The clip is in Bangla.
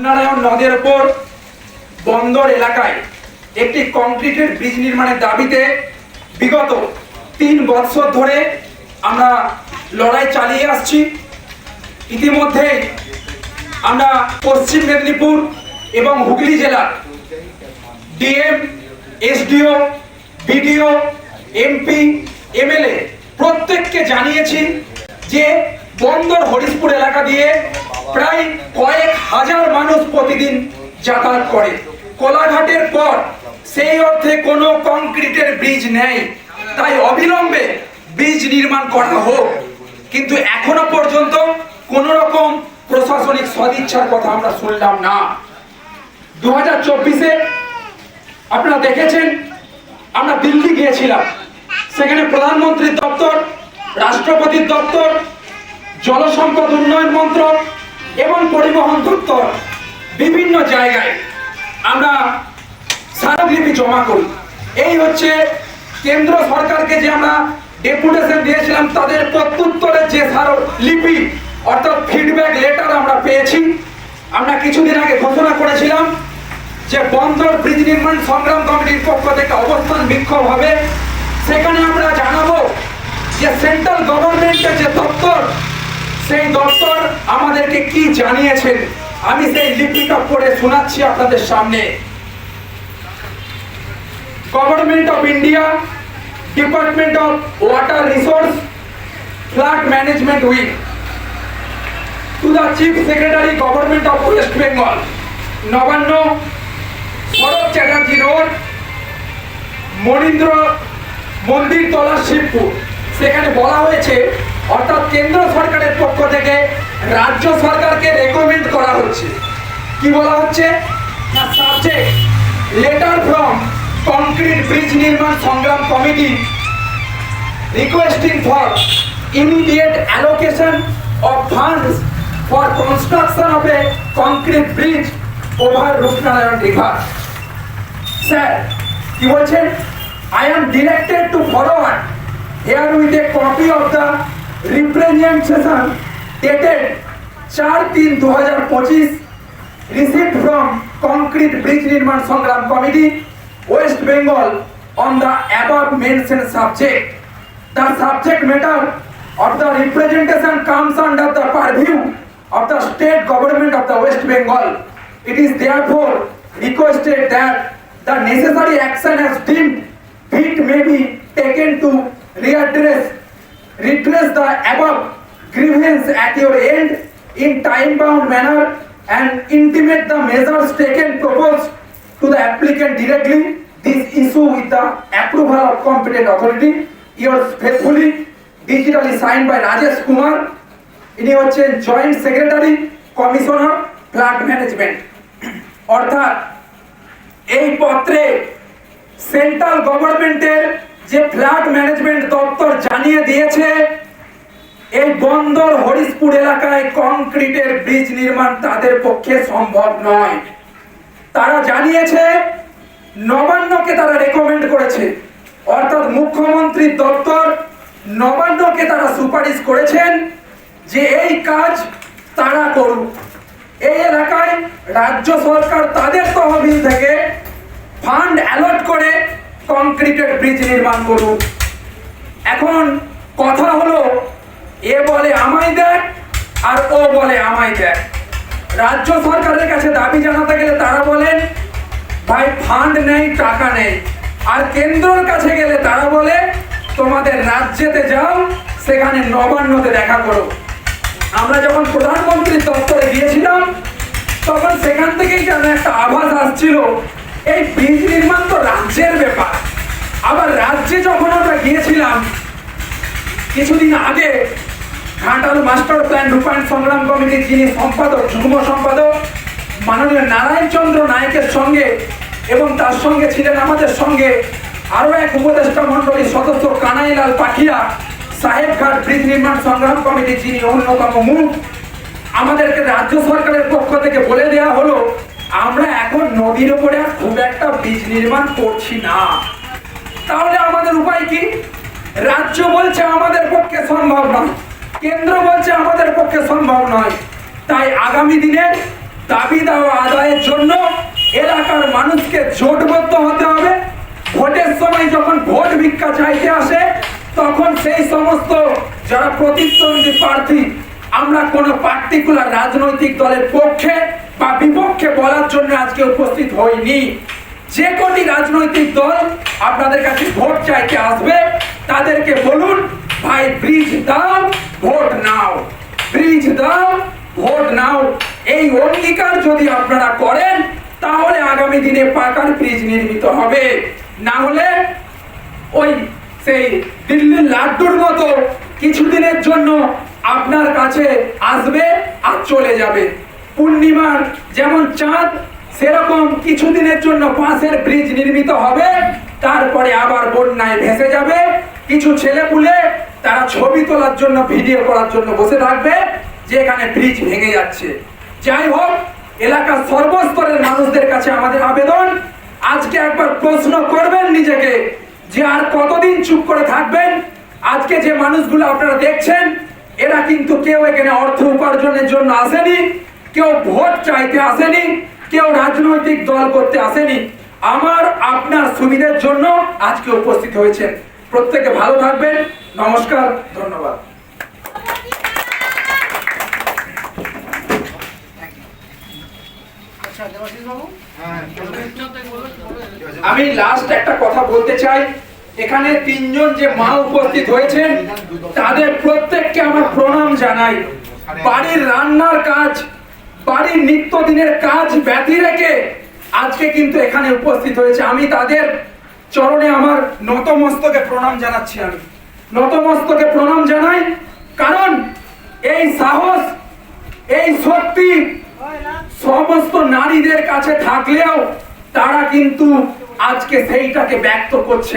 রূপনারায়ণ নদের ওপর বন্দর এলাকায় একটি কংক্রিটের ব্রিজ নির্মাণের দাবিতে বিগত তিন বৎসর ধরে আমরা লড়াই চালিয়ে আসছি। ইতিমধ্যে আমরা পশ্চিম মেদিনীপুর এবং হুগলি জেলার DM, SDO, BDO, MP, MLA প্রত্যেককে জানিয়েছি যে বন্দর হরিশপুর এলাকা দিয়ে প্রায় কয়েক হাজার মানুষ প্রতিদিন যাতায়াত করে। কোলাঘাটের পর সেই অর্থে কোনো কংক্রিটের ব্রিজ নেই। তাই অবিলম্বে ব্রিজ নির্মাণ করা হোক। কিন্তু এখনও পর্যন্ত কোন রকম প্রশাসনিক সদিচ্ছার কথা আমরা শুনলাম না। দু হাজার চব্বিশে আপনারা দেখেছেন, আমরা দিল্লি গিয়েছিলাম। সেখানে প্রধানমন্ত্রীর দপ্তর, রাষ্ট্রপতির দপ্তর, জলসম্পদ উন্নয়ন মন্ত্রক এবং পরিবহন দপ্তর বিভিন্ন জায়গায় আমরা স্মারকলিপি জমা করি। এই হচ্ছে কেন্দ্র সরকারকে যে আমরা ডেপুটেশন দিয়েছিলাম, তাদের প্রত্যুত্তরের যে স্মারকলিপি, অর্থাৎ ফিডব্যাক লেটার আমরা পেয়েছি। আমরা কিছুদিন আগে ঘোষণা করেছিলাম যে বন্দর ব্রিজ নির্মাণ সংগ্রাম কমিটির পক্ষ থেকে অবস্থান বিক্ষোভ হবে। সেখানে আমরা জানাব যে সেন্ট্রাল গভর্নমেন্টের যে দপ্তর সেই দপ্তর আমাদেরকে কি জানিয়েছেন? আমি সেই লিপিকা পড়ে শোনাচ্ছি আপনাদের সামনে। Government of India department of water resource flood management wing to the chief secretary government of West Bengal Nabanna Sarat Chatterjee road Manindra Mandirtala Shibpur সেখানে বলা হয়েছে অর্থাৎ কেন্দ্র সরকারের পক্ষ থেকে রাজ্য সরকারকে রেকমেন্ড করা হচ্ছে। কি বলা হচ্ছে? না subject letter from concrete bridge নির্মাণ সংগ্রাম committee requesting for immediate allocation of funds for construction of a concrete bridge over Rupnarayan river sir, কি বলছেন? I am directed to follow herewith a copy of the representation dated চার তিন দু হাজার পঁচিশ received from concrete bridge নির্মাণ সংগ্রাম committee West Bengal on the above mentioned subject the subject matter of the representation comes under the purview of the state government of the West Bengal. It is therefore requested that the necessary action as deemed fit may be taken to readdress, redress the above grievance at your end in time-bound manner and intimate the measures taken proposed to the applicant directly this issue with the approval of competent authority. Yours faithfully, digitally signed by Rajesh Kumar. ইনি হচ্ছেন joint secretary commissioner flood management অর্থাৎ এই পত্রে সেন্ট্রাল গভর্নমেন্টের যে ফ্ল্যাট ম্যানেজমেন্ট দপ্তর জানিয়ে দিয়েছে, এই বন্দর হরিশপুর এলাকায় কংক্রিটের ব্রিজ নির্মাণ তাদের পক্ষে সম্ভব নয়। তারা জানিয়েছে, নবান্নকে তারা রেকমেন্ড করেছে। অর্থাৎ মুখ্যমন্ত্রীর দপ্তর নবান্নকে তারা সুপারিশ করেছেন যে এই কাজ তারা করুক। এই এলাকায় রাজ্য সরকার তাদের তহবিল থেকে ফান্ড অ্যালট করে কংক্রিটের ব্রিজ নির্মাণ করুক এখন কথা হলো, এ বলে আমায় দেখ আর ও বলে আমায় দেখ। রাজ্য সরকারের কাছে দাবি জানাতে গেলে তারা বলেন, ভাই ফান্ড নেই, টাকা নেই। আর কেন্দ্রের কাছে গেলে তারা বলে, তোমাদের রাজ্যেতে যাও, সেখানে নবান্নতে দেখা করো। আমরা যখন প্রধানমন্ত্রীর দপ্তরে গিয়েছিলাম, তখন সেখান থেকেই যেন একটা আভাস আসছিল, এই ব্রিজ নির্মাণ তো রাজ্যের ব্যাপার আবার রাজ্যে যখন আমরা গিয়েছিলাম কিছুদিন আগে ঘাটাল মাস্টার প্ল্যান রূপায়ণ সংগ্রাম কমিটির যিনি সম্পাদক, যুগ্ম সম্পাদক মাননীয় নারায়ণ চন্দ্র নায়কের সঙ্গে এবং তার সঙ্গে ছিলেন আমাদের সঙ্গে আরও এক উপদেষ্টা মন্ডলীর সদস্য কানাইলাল পাখিয়া সাহেবঘাট ব্রিজ নির্মাণ সংগ্রাম কমিটি যিনি অন্যতম মুখ। আমাদেরকে রাজ্য সরকারের পক্ষ থেকে বলে দেওয়া হলো, আমরা এখন নদীর উপরে আর খুব একটা ব্রিজ নির্মাণ করছি না। তাহলে আমাদের উপায় কি? রাজ্য বলছে আমাদের পক্ষে সম্ভব নয়, কেন্দ্র বলছে আমাদের পক্ষে সম্ভব নয়। তাই আগামী দিনে দাবি দেওয়া আদায়ের জন্য এলাকার মানুষকে জোটবদ্ধ হতে হবে। ভোটের সময় যখন ভোট ভিক্ষা চাইতে আসে, তখন সেই সমস্ত যারা প্রতিদ্বন্দ্বী প্রার্থী, আমরা কোনো পার্টিকুলার রাজনৈতিক দলের পক্ষে বা বিপক্ষে বলার জন্য আজকে উপস্থিত হইনি। যে কটি রাজনৈতিক দল আপনাদের কাছে ভোট চাইতে আসবে তাদেরকে বলুন, ভাই ব্রিজ দাও ভোট নাও। ব্রিজ দাও ভোট নাও। এই অঙ্গীকার যদি আপনারা করেন, তাহলে আগামী দিনে পাকার ব্রিজ নির্মিত হবে। না হলে ওই সেই দিল্লির লাড্ডুর মতো কিছুদিনের জন্য আপনার কাছে আসবে আর চলে যাবে। পূর্ণিমার যেমন চাঁদ, সেরকম কিছুদিনের জন্য পাশের ব্রিজ নির্মিত হবে। তারপরে আবার বন্যায় ভেসে যাবে। কিছু ছেলেপুলে তারা ছবি তোলার জন্য, ভিডিও করার জন্য বসে থাকবে, যে এখানে ব্রিজ ভেঙে যাচ্ছে। যাই হোক, এলাকার সর্বস্তরের মানুষদের কাছে আমাদের আবেদন, আজকে একবার প্রশ্ন করবেন নিজেকে, যে আর কতদিন চুপ করে থাকবেন? আজকে যে মানুষগুলো আপনারা দেখছেন, এরা কিন্তু কেউ এখানে অর্থ উপার্জনের জন্য আসেনি, কেউ ভোট চাইতে আসেনি, কেউ রাজনৈতিক দল করতে আসেনি। আমার, আপনার সুবিধার জন্য আজকে উপস্থিত হয়েছেন। প্রত্যেকে ভালো থাকবেন। নমস্কার, ধন্যবাদ। আমি লাস্ট একটা কথা বলতে চাই। এখানে তিনজন যে মা উপস্থিত হয়েছেন, তাদের প্রত্যেককে আমার প্রণাম জানাই। বাড়ির রান্নার কাজ, বাড়ির নিত্যদিনের কাজ ব্যতি রেখে আজকে কিন্তু এখানে উপস্থিত হয়েছে। আমি তাদের চরণে আমার নতমস্তকে প্রণাম জানাচ্ছি আমি। নতমস্তকে প্রণাম জানাই, কারণ এই সাহস, এই শক্তি সমস্ত নারীদের কাছে থাকলেও তারা কিন্তু আজকে সেইটাকে ব্যক্ত করছে।